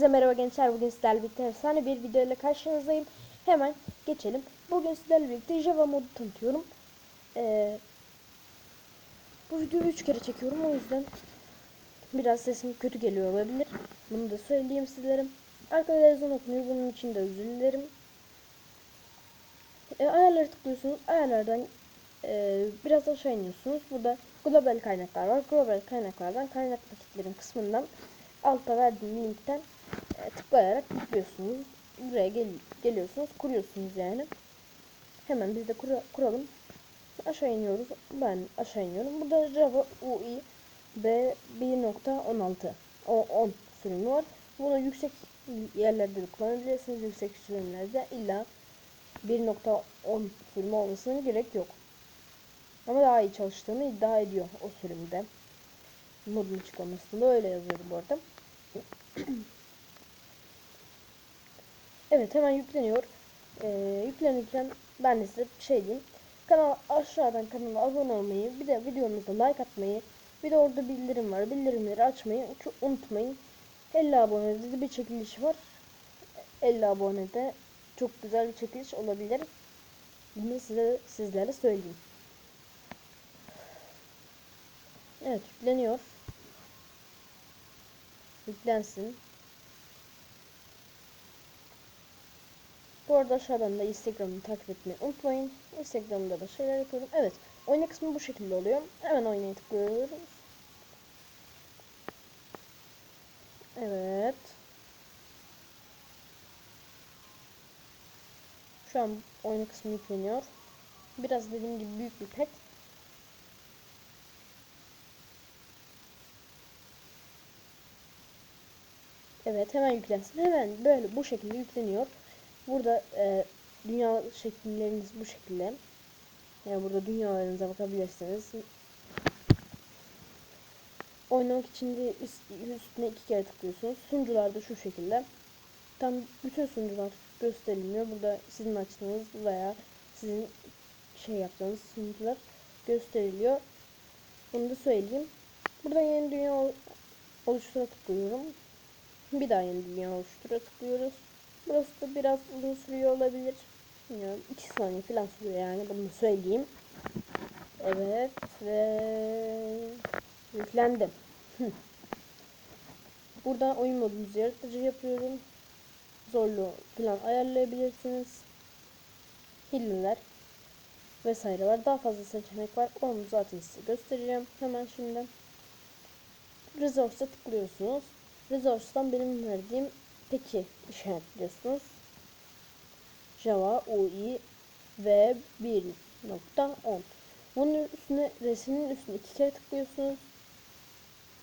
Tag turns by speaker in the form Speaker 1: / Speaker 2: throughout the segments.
Speaker 1: Hepinize merhaba gençler. Bugün sizlerle birlikte efsane bir video ile karşınızdayım. Hemen geçelim. Bugün sizlerle birlikte Java modu tanıtıyorum. Ee, bu videoyu 3 kere çekiyorum o yüzden biraz sesim kötü geliyor olabilir. Bunu da söyleyeyim sizlere. Arkada yazan okunuyor. Bunun için de özür dilerim. E, ayarları tıklıyorsunuz. Ayarlardan e, biraz aşağı iniyorsunuz. Burada global kaynaklar var. Global kaynaklardan kaynak paketlerin kısmından altta verdiğim linkten tıklayarak yüklüyorsunuz. Buraya gel geliyorsunuz. Kuruyorsunuz yani. Hemen biz de kura kuralım. Aşağı iniyoruz. Ben aşağı iniyorum. Burada Java UI B 1.16 o 10 sürümü var. Bunu yüksek yerlerde de kullanabilirsiniz. Yüksek sürümlerde illa 1.10 sürümü olmasına gerek yok. Ama daha iyi çalıştığını iddia ediyor o sürümde. Modun açıklamasında öyle yazıyordu bu arada. Evet hemen yükleniyor. Ee, yüklenirken ben de size şey diyeyim. Kanal aşağıdan kanala abone olmayı, bir de videomuza like atmayı, bir de orada bildirim var. Bildirimleri açmayı çok unutmayın. 50 abonede de bir çekiliş var. 50 abonede çok güzel bir çekiliş olabilir. Bunu size sizlere söyleyeyim. Evet yükleniyor. Yüklensin. Bu arada aşağıdan da Instagram'ı takip etmeyi unutmayın. Instagram'da da şeyler yapıyorum. Evet. Oyna kısmı bu şekilde oluyor. Hemen oynaya tıklıyoruz. Evet. Şu an oyna kısmı yükleniyor. Biraz dediğim gibi büyük bir pet. Evet hemen yüklensin. Hemen böyle bu şekilde yükleniyor. Burada e, dünya şekilleriniz bu şekilde. Yani burada dünyalarınıza bakabilirsiniz. Oynamak için de üst, üstüne iki kere tıklıyorsunuz. Sunucular da şu şekilde. Tam bütün sunucular gösterilmiyor. Burada sizin açtığınız veya sizin şey yaptığınız sunucular gösteriliyor. Bunu da söyleyeyim. Burada yeni dünya oluştura tıklıyorum. Bir daha yeni dünya oluştura tıklıyoruz. Burası da biraz uzun sürüyor olabilir. Bilmiyorum. 2 saniye falan sürüyor yani bunu söyleyeyim. Evet ve yüklendi. Burada oyun modumuzu yaratıcı yapıyorum. Zorlu falan ayarlayabilirsiniz. Hilleler vesaire var. Daha fazla seçenek var. Onu zaten size göstereceğim. Hemen şimdi. Resource'a tıklıyorsunuz. Resource'dan benim verdiğim peki işaretliyorsunuz. Java UI v 1.10 Bunun üstüne resmin üstüne iki kere tıklıyorsunuz.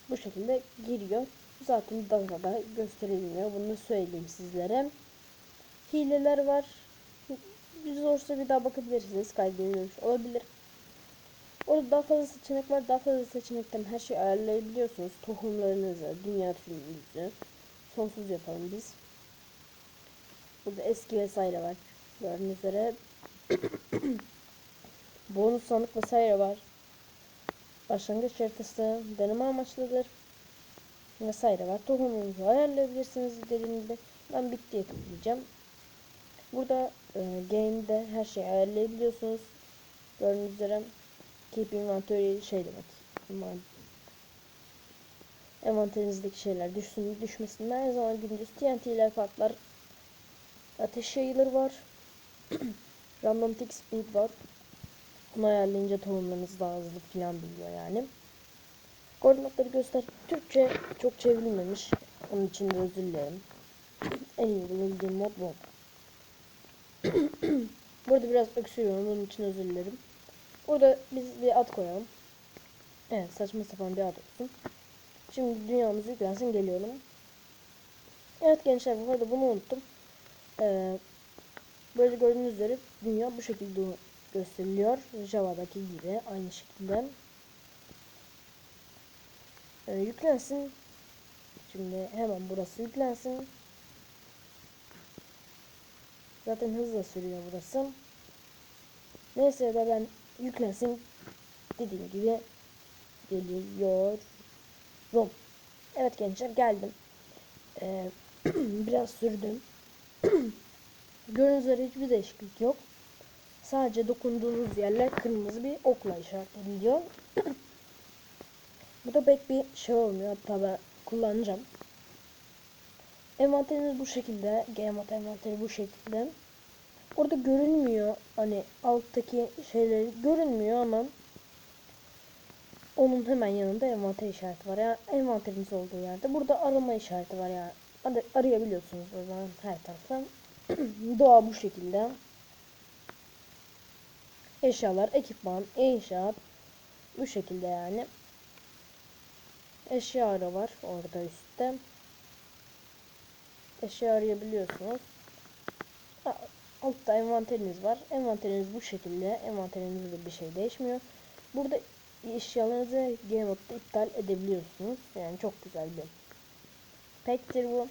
Speaker 1: Bu şekilde giriyor. Zaten daha da gösterilmiyor. Bunu söyleyeyim sizlere. Hileler var. Resource'a bir daha bakabilirsiniz. Kaydedilmiş olabilir. Orada daha fazla seçenek var. Daha fazla seçenekten her şeyi ayarlayabiliyorsunuz. Tohumlarınızı, dünya türünüzü. Sonsuz yapalım biz. Burada eski vesaire var. Gördüğünüz üzere. Bonus sandık vesaire var. Başlangıç haritası deneme amaçlıdır. Vesaire var. Tohumunuzu ayarlayabilirsiniz dediğim gibi. Ben bittiye tıklayacağım. Burada e, game'de her şeyi ayarlayabiliyorsunuz. Gördüğünüz üzere keep inventory şey demek. Envanterinizdeki şeyler düşsün düşmesin. Her zaman gündüz TNT'ler patlar. Ateş yayılır var. Random tick speed var. Bunu ayarlayınca tohumlarınız daha hızlı falan biliyor yani. Koordinatları göster. Türkçe çok çevrilmemiş. Onun için de özür dilerim. en iyi bulabildiğim mod bu. Burada biraz öksürüyorum. Bunun için özür dilerim. Burada biz bir ad koyalım. Evet saçma sapan bir ad olsun. Şimdi dünyamız yüklensin geliyorum. Evet gençler bu arada bunu unuttum. Ee, böyle gördüğünüz üzere dünya bu şekilde gösteriliyor. Java'daki gibi aynı şekilde. Ee, yüklensin. Şimdi hemen burası yüklensin. Zaten hızla sürüyor burası. Neyse de ben yüklensin dediğim gibi geliyor. Rom. Evet gençler geldim. Ee, Biraz sürdüm. Gördüğünüz üzere hiçbir değişiklik yok. Sadece dokunduğunuz yerler kırmızı bir okla işaretleniyor. Bu da pek bir şey olmuyor. Hatta ben kullanacağım. Envanteriniz bu şekilde. Gmod envanteri bu şekilde. Orada görünmüyor. Hani alttaki şeyleri görünmüyor ama onun hemen yanında envanter işareti var. Yani envanteriniz olduğu yerde. Burada arama işareti var ya. Yani. Arayabiliyorsunuz buradan her taraftan. Doğa bu şekilde. Eşyalar, ekipman, inşaat bu şekilde yani. Eşya ara var orada üstte. Eşya arayabiliyorsunuz. Altta envanteriniz var. Envanteriniz bu şekilde. Envanterinizde de bir şey değişmiyor. Burada eşyalarınızı game modda iptal edebiliyorsunuz. Yani çok güzel bir pektir bu.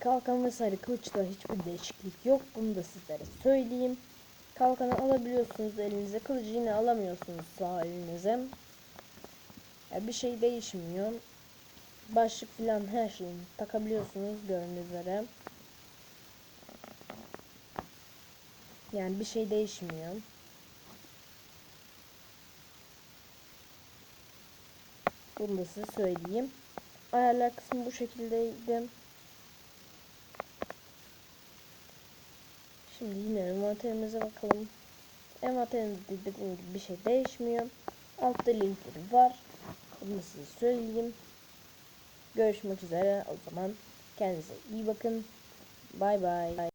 Speaker 1: Kalkan vesaire kılıçta hiçbir değişiklik yok. Bunu da sizlere söyleyeyim. Kalkanı alabiliyorsunuz elinize. Kılıcı yine alamıyorsunuz sağ elinize. Ya bir şey değişmiyor. Başlık filan her şeyi takabiliyorsunuz gördüğünüz üzere. Yani bir şey değişmiyor. Bunu da size söyleyeyim. Ayarlar kısmı bu şekildeydi. Şimdi yine envanterimize bakalım. Envanterimizde dediğim gibi bir şey değişmiyor. Altta linkleri var. Bunu size söyleyeyim. Görüşmek üzere. O zaman kendinize iyi bakın. Bay bay.